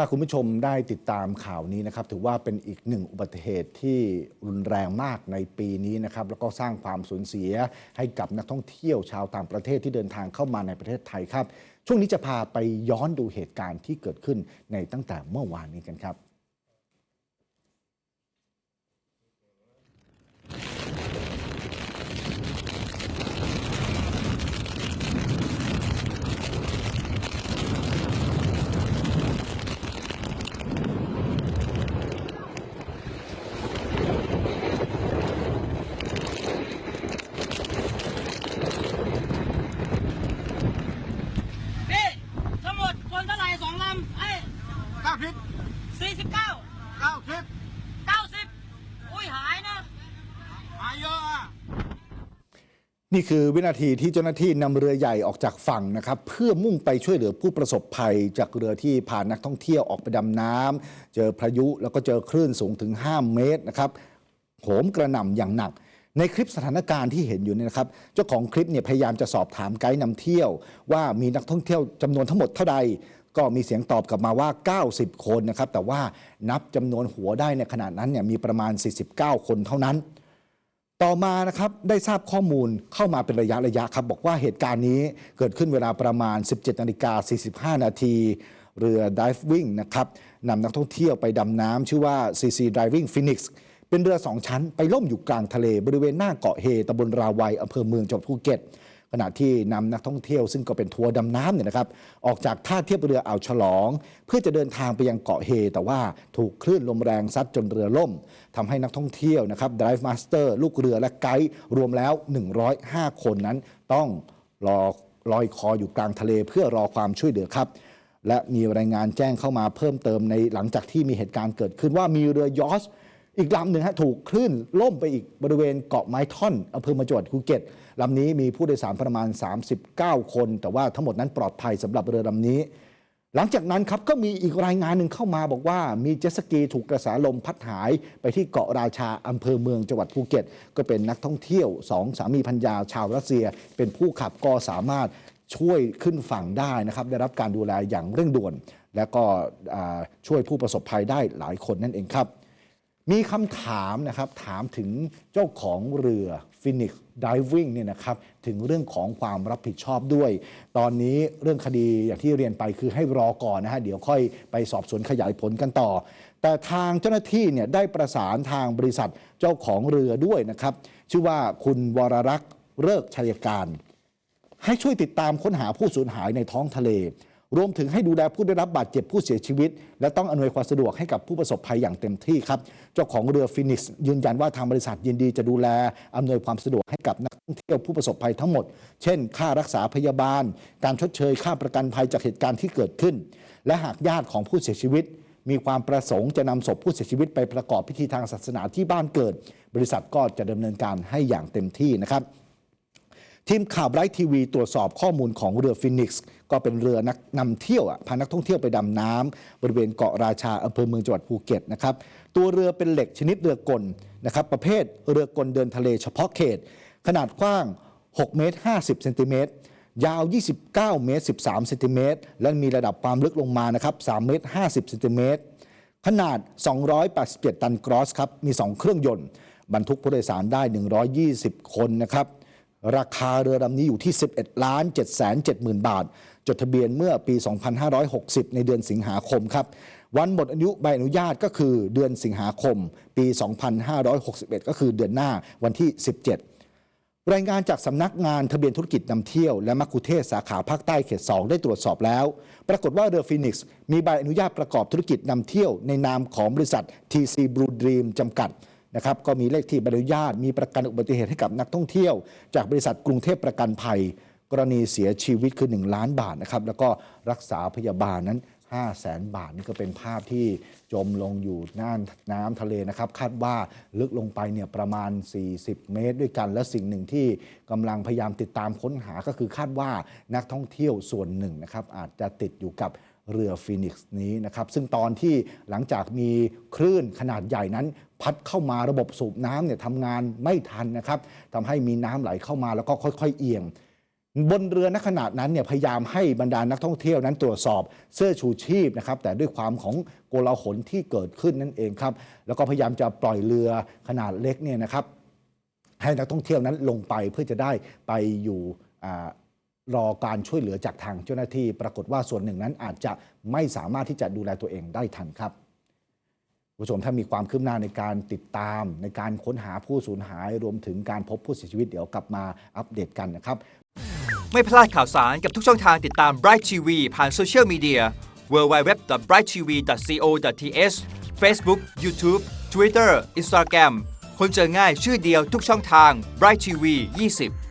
ถ้าคุณผู้ชมได้ติดตามข่าวนี้นะครับ ถือว่าเป็นอีกหนึ่งอุบัติเหตุที่รุนแรงมากในปีนี้นะครับ แล้วก็สร้างความสูญเสียให้กับนักท่องเที่ยวชาวต่างประเทศที่เดินทางเข้ามาในประเทศไทยครับ ช่วงนี้จะพาไปย้อนดูเหตุการณ์ที่เกิดขึ้นในตั้งแต่เมื่อวานนี้กันครับ พี่ทั้งหมดคนเท่าไหร่สองลำไอ้ เก้า คลิปสี่สิบเก้าเก้าคลิปเก้าสิบอุ้ยหายนะมาเยอะอะนี่คือวินาทีที่เจ้าหน้าที่นำเรือใหญ่ออกจากฝั่งนะครับ เพื่อมุ่งไปช่วยเหลือผู้ประสบภัย จากเรือที่พานักท่องเที่ยวออกไปดำน้ำเจอพายุแล้วก็เจอคลื่นสูงถึง 5 เมตรนะครับโหมกระหน่ำอย่างหนัก ในคลิปสถานการณ์ที่เห็นอยู่เนี่ยนะครับ เจ้าของคลิปเนี่ยพยายามจะสอบถามไกด์นำเที่ยว ว่ามีนักท่องเที่ยวจำนวนทั้งหมดเท่าใด ก็มีเสียงตอบกลับมาว่า 90 คนนะครับแต่ว่านับจำนวนหัวได้ในขณะนั้นเนี่ยมีประมาณ 49 คนเท่านั้น ต่อมานะครับได้ทราบข้อมูลเข้ามาเป็นระยะระยะครับบอกว่าเหตุการณ์นี้เกิดขึ้นเวลาประมาณ 17นาฬิกา45 นาทีเรือ Diving นะครับนำนักท่องเที่ยวไปดำน้ำชื่อว่า CC Diving Phoenix เป็นเรือสองชั้นไปล่มอยู่กลางทะเลบริเวณหน้าเกาะเฮตำบลราวัยอำเภอเมืองจังหวัดภูเก็ต ขณะที่นำนักท่องเที่ยวซึ่งก็เป็นทัวร์ดำน้ำเนี่ยนะครับออกจากท่าเทียบเรืออ่าวฉลอง เพื่อจะเดินทางไปยังเกาะเฮ แต่ว่าถูกคลื่นลมแรงซัดจนเรือล่มทำให้นักท่องเที่ยวนะครับ Dive Master ลูกเรือและไกด์รวมแล้ว 105 คนนั้นต้องรอลอยคออยู่กลางทะเลเพื่อรอความช่วยเหลือครับ และมีรายงานแจ้งเข้ามาเพิ่มเติมในหลังจากที่มีเหตุการณ์เกิดขึ้นว่ามีเรือยอช อีกลำหนึ่งฮะถูกคลื่นล่มไปอีกบริเวณเกาะไม้ท่อนอำเภอเมาจังหวัดภูเก็ตลำนี้มีผู้โดยสารประมาณ 39 คน แต่ว่าทั้งหมดนั้นปลอดภัยสำหรับเรือลำนี้ หลังจากนั้นครับก็มีอีกรายงานหนึ่งเข้ามาบอกว่ามีเจ็ตสกีถูกกระแสลมพัดหายไปที่เกาะราชาอำเภอเมืองจังหวัดภูเก็ต ก็เป็นนักท่องเที่ยวสองสามีพัญญาชาวรัสเซีย เป็นผู้ขับก็สามารถช่วยขึ้นฝั่งได้นะครับได้รับการดูแลอย่างเร่งด่วน และก็ช่วยผู้ประสบภัยได้หลายคนนั่นเองครับ มีคำถามนะครับถามถึงเจ้าของเรือ Phoenix Diving เนี่ยนะครับถึงเรื่องของความรับผิดชอบด้วย ตอนนี้เรื่องคดีอย่างที่เรียนไปคือให้รอก่อนนะฮะเดี๋ยวค่อยไปสอบสวนขยายผลกันต่อ แต่ทางเจ้าหน้าที่เนี่ยได้ประสานทางบริษัทเจ้าของเรือด้วยนะครับ ชื่อว่าคุณวรรักษ์เลิกชัยการ ให้ช่วยติดตามค้นหาผู้สูญหายในท้องทะเล รวมถึงให้ดูแลผู้ได้รับบาดเจ็บผู้เสียชีวิต และต้องอำนวยความสะดวกให้กับผู้ประสบภัยอย่างเต็มที่ครับเจ้าของเรือฟินิกส์ยืนยันว่าทางบริษัทยินดีจะดูแลอำนวยความสะดวกให้กับนักท่องเที่ยวผู้ประสบภัยทั้งหมด เช่น ค่ารักษาพยาบาล การชดเชยค่าประกันภัยจากเหตุการณ์ที่เกิดขึ้น และหากญาติของผู้เสียชีวิต มีความประสงค์จะนำศพผู้เสียชีวิตไปประกอบพิธีทางศาสนาที่บ้านเกิด บริษัทก็จะดำเนินการให้อย่างเต็มที่นะครับ ทีมข่าวไบรท์ทีวีตรวจสอบข้อมูลของเรือฟินิกส์ก็เป็นเรือนักนำเที่ยวพานักท่องเที่ยวไปดำน้ำบริเวณเกาะราชาอำเภอเมืองจังหวัดภูเก็ตนะครับตัวเรือเป็นเหล็กชนิดเรือกลนะครับประเภทเรือกลเดินทะเลเฉพาะเขต ขนาดกว้าง 6 เมตร 50 เซนติเมตรยาว 29 เมตร 13 เซนติเมตร และมีระดับความลึกลงมานะครับ 3 เมตร 50 เซนติเมตร ขนาด 287 ตันกรอสครับ มี 2 เครื่องยนต์ บรรทุกผู้โดยสารได้ 120 คนนะครับ ราคาเรือลำนี้อยู่ที่ 11ล้าน7 7 0 0 0 0 บาท จดทะเบียนเมื่อปี 2560 ในเดือนสิงหาคมครับ วันหมดอายุใบอนุญาตก็คือเดือนสิงหาคม ปี 2561 ก็คือเดือนหน้าวันที่ 17 รายงานจากสำนักงานทะเบียนธุรกิจนำเที่ยวและมัคคุเทศสาขาภาคใต้เขต 2 ได้ตรวจสอบแล้ว ปรากฏว่าเรือฟินิกส์มีใบอนุญาตประกอบธุรกิจนำเที่ยวในนามของบริษัท TC Blue Dream จำกัด นะครับก็มีเลขที่ใบอนุญาต มีประกันอุบัติเหตุให้กับนักท่องเที่ยว จากบริษัทกรุงเทพประกันภัย กรณีเสียชีวิตคือ 1 ล้านบาทนะครับแล้วก็รักษาพยาบาลนั้น5 0 0แสนบาทนี่ก็เป็นภาพที่จมลงอยู่น่านน้ำทะเลนะครับ คาดว่าลึกลงไปเนี่ยประมาณ 40 เมตรด้วยกัน และสิ่งหนึ่งที่กำลังพยายามติดตามค้นหาก็คือคาดว่านักท่องเที่ยวส่วนหนึ่งนะครับอาจจะติดอยู่กับ เรือฟินิกส์นี้นะครับ ซึ่งตอนที่หลังจากมีคลื่นขนาดใหญ่นั้น พัดเข้ามาระบบสูบน้ำเนี่ยทำงานไม่ทันนะครับทำให้มีน้ำไหลเข้ามาแล้วก็ค่อย ๆ เอียง บนเรือณขณะนั้นเนี่ยพยายามให้บรรดานักท่องเที่ยวนั้นตรวจสอบเสื้อชูชีพนะครับ แต่ด้วยความของโกลาหลที่เกิดขึ้นนั่นเองครับ แล้วก็พยายามจะปล่อยเรือขนาดเล็กเนี่ยนะครับ ให้นักท่องเที่ยวนั้นลงไปเพื่อจะได้ไปอยู่ รอการช่วยเหลือจากทางเจ้าหน้าที่ ปรากฏว่าส่วนหนึ่งนั้นอาจจะไม่สามารถที่จะดูแลตัวเองได้ทันครับผู้ชมถ้ามีความคืบหน้าในการติดตาม ในการค้นหาผู้สูญหาย รวมถึงการพบผู้เสียชีวิตเดี๋ยวกลับมาอัปเดตกันนะครับ ไม่พลาดข่าวสารกับทุกช่องทางติดตาม Bright TV ผ่านโซเชียลมีเดีย www.brighttv.co.th Facebook YouTube Twitter Instagram คนเจอง่ายชื่อเดียวทุกช่องทาง Bright TV 20